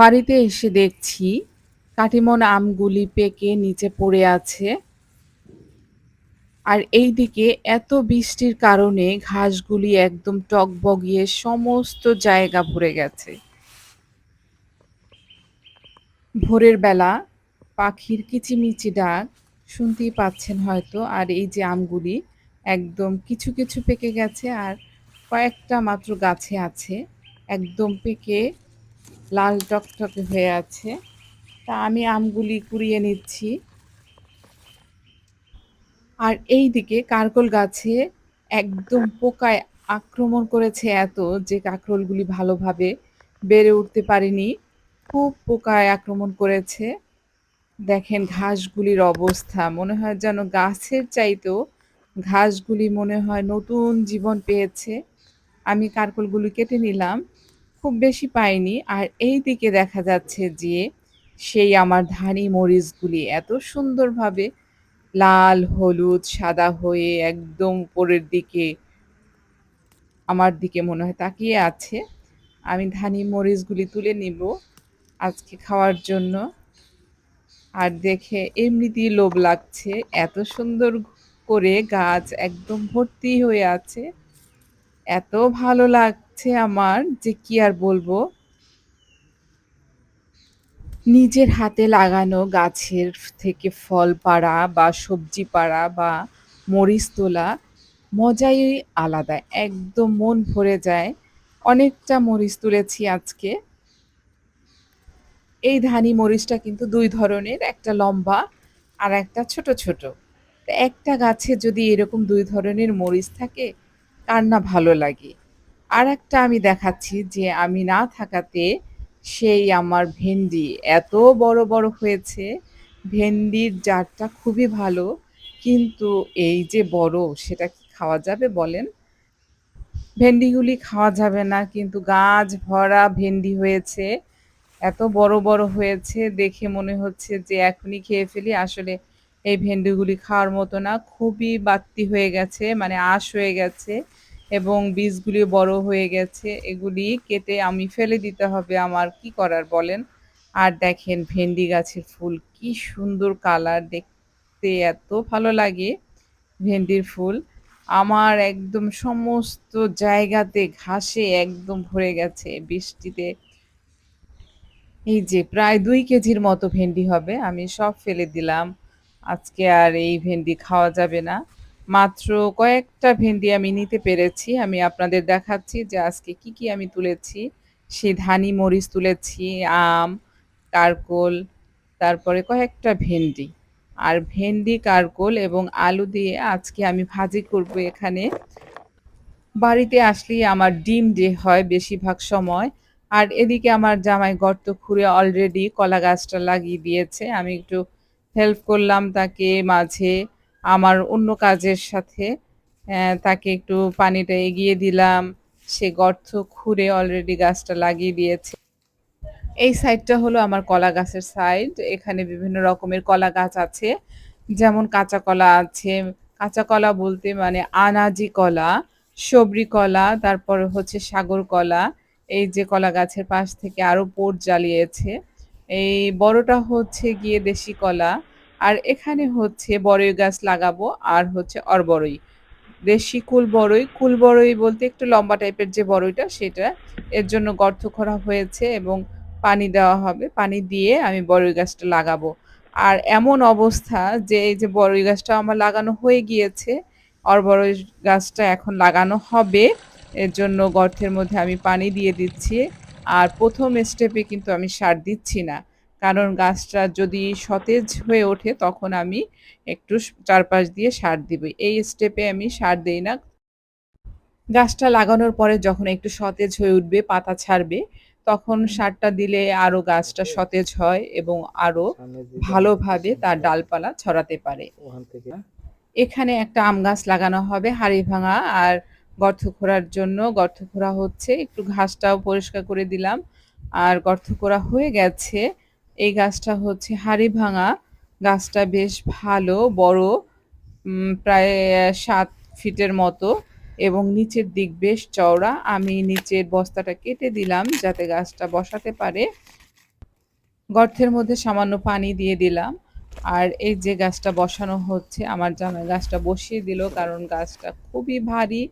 বাড়িতে এসে দেখছি কাটিমন আমগুলি পেকে নিচে পড়ে আছে। আর এইদিকে এত বৃষ্টির কারণে ঘাসগুলি একদম টগবগিয়ে সমস্ত জায়গা ভরে গেছে। ভোরের বেলা পাখির কিচিমিচি ডাক শুনতেই পাচ্ছেন হয়তো, আর এই যে আমগুলি একদম কিছু কিছু পেকে গেছে, আর কয়েকটা মাত্র গাছে আছে, একদম পেকে লাল টকটকে হয়ে আছে। তা আমি আমগুলি কুড়িয়ে নিচ্ছি। আর এই দিকে কারকল গাছে একদম পোকায় আক্রমণ করেছে এত যে কাঁকরোলগুলি ভালোভাবে বেড়ে উঠতে পারেনি। খুব পোকায় আক্রমণ করেছে। দেখেন ঘাসগুলির অবস্থা, মনে হয় যেন গাছের চাইতেও ঘাসগুলি মনে হয় নতুন জীবন পেয়েছে। আমি কারকলগুলি কেটে নিলাম। খুব বেশি পাইনি। আর এই দিকে দেখা যাচ্ছে যে সেই আমার ধানি মরিচগুলি এত সুন্দরভাবে লাল, হলুদ, সাদা হয়ে একদম উপরের দিকে আমার দিকে মনে হয় তাকিয়ে আছে। আমি ধানি মরিচগুলি তুলে নিব আজকে খাওয়ার জন্য। আর দেখে এমনিতেই লোভ লাগছে। এত সুন্দর করে গাছ একদম ভর্তি হয়ে আছে। এত ভালো লাগছে আমার যে কি আর বলব? নিজের হাতে লাগানো গাছের থেকে ফল পাড়া বা সবজি পাড়া বা মরিচ তোলা মজাই আলাদা, একদম মন ভরে যায়। অনেকটা মরিচ তুলেছি আজকে। এই ধানি মরিচটা কিন্তু দুই ধরনের, একটা লম্বা আর একটা ছোট ছোট। একটা গাছে যদি এরকম দুই ধরনের মরিচ থাকে, কার না ভালো লাগে? আর একটা আমি দেখাচ্ছি যে আমি না থাকাতে সেই আমার ভেন্ডি এত বড় বড় হয়েছে। ভেন্ডির জারটা খুবই ভালো, কিন্তু এই যে বড়, সেটা কি খাওয়া যাবে বলেন? ভেন্ডিগুলি খাওয়া যাবে না, কিন্তু গাছ ভরা ভেন্ডি হয়েছে, এত বড় বড় হয়েছে, দেখে মনে হচ্ছে যে এখনই খেয়ে ফেলি। আসলে এই ভেন্ডিগুলি খাওয়ার মতো না, খুবই বাড়তি হয়ে গেছে মানে আঁশ হয়ে গেছে। এবং বীজগুলি বড় হয়ে গেছে, এগুলি কেটে আমি ফেলে দিতে হবে। আমার কি করার বলেন? আর দেখেন ভেন্ডি গাছের ফুল, কি সুন্দর কালার, দেখতে এত ভালো লাগে ভেন্ডির ফুল। আমার একদম সমস্ত জায়গাতে ঘাসে একদম ভরে গেছে বৃষ্টিতে। এই যে প্রায় দুই কেজির মতো ভেন্ডি হবে, আমি সব ফেলে দিলাম। আজকে আর এই ভেন্ডি খাওয়া যাবে না। মাত্র কয়েকটা ভেন্ডি আমি নিতে পেরেছি। আমি আপনাদের দেখাচ্ছি যে আজকে কি কি আমি তুলেছি। সে ধানি মরিচ তুলেছি, আম, কারকোল, তারপরে কয়েকটা ভেন্ডি। আর ভেন্ডি, কারকোল এবং আলু দিয়ে আজকে আমি ভাজি করব এখানে। বাড়িতে আসলেই আমার ডিম ডে হয় বেশিরভাগ সময়। আর এদিকে আমার জামাই গর্ত খুঁড়ে অলরেডি কলা গাছটা লাগিয়ে দিয়েছে। আমি একটু হেল্প করলাম তাকে মাঝে। আমার অন্য কাজের সাথে তাকে একটু পানিটা এগিয়ে দিলাম। সে গর্ত খুঁড়ে অলরেডি গাছটা লাগিয়ে দিয়েছে। এই সাইডটা হলো আমার কলা গাছের সাইড। এখানে বিভিন্ন রকমের কলা গাছ আছে, যেমন কাঁচা কলা আছে। কাঁচা কলা বলতে মানে আনাজি কলা, সবরি কলা, তারপর হচ্ছে সাগর কলা। এই যে কলা গাছের পাশ থেকে আরও পোট জ্বালিয়েছে। এই বড়টা হচ্ছে গিয়ে দেশি কলা। আর এখানে হচ্ছে বড়ই গাছ লাগাবো, আর হচ্ছে অরবরই দেশি কুল বড়ই কুল বড়ই বলতে একটু লম্বা টাইপের যে বড়ইটা সেটা, এর জন্য গর্ত করা হয়েছে এবং পানি দেওয়া হবে। পানি দিয়ে আমি বড়ই গাছটা লাগাবো। আর এমন অবস্থা যে এই যে বড়ই গাছটা আমার লাগানো হয়ে গিয়েছে অরবরই গাছটা এখন লাগানো হবে, এর জন্য গর্তের মধ্যে আমি পানি দিয়ে দিচ্ছি। আর প্রথম স্টেপে কিন্তু আমি সার দিচ্ছি না। কারণ গাছটা যদি সতেজ হয়ে ওঠে তখন আমি একটু চারপাশ দিয়ে সার দিব। এই স্টেপে আমি সার দিই না। গাছটা লাগানোর পরে যখন একটু সতেজ হয়ে উঠবে পাতা ছাড়বে তখন সারটা দিলে আরও গাছটা সতেজ হয় এবং আরও ভালোভাবে তার ডালপালা ছড়াতে পারে। এখানে একটা আম গাছ লাগানো হবে হাড়ি ভাঙা আর গর্ত খোঁড়ার জন্য। গর্ত খোঁড়া হচ্ছে একটু ঘাসটাও পরিষ্কার করে দিলাম। আর গর্ত খোঁড়া হয়ে গেছে। এই গাছটা হচ্ছে হাড়ি ভাঙা। গাছটা বেশ ভালো, বড় প্রায় সাত ফিটের মতো এবং নিচের দিক বেশ চওড়া। আমি নিচের বস্তাটা কেটে দিলাম যাতে গাছটা বসাতে পারে। গর্তের মধ্যে সামান্য পানি দিয়ে দিলাম। আর এই যে গাছটা বসানো হচ্ছে, আমার জামাই গাছটা বসিয়ে দিল কারণ গাছটা খুবই ভারী।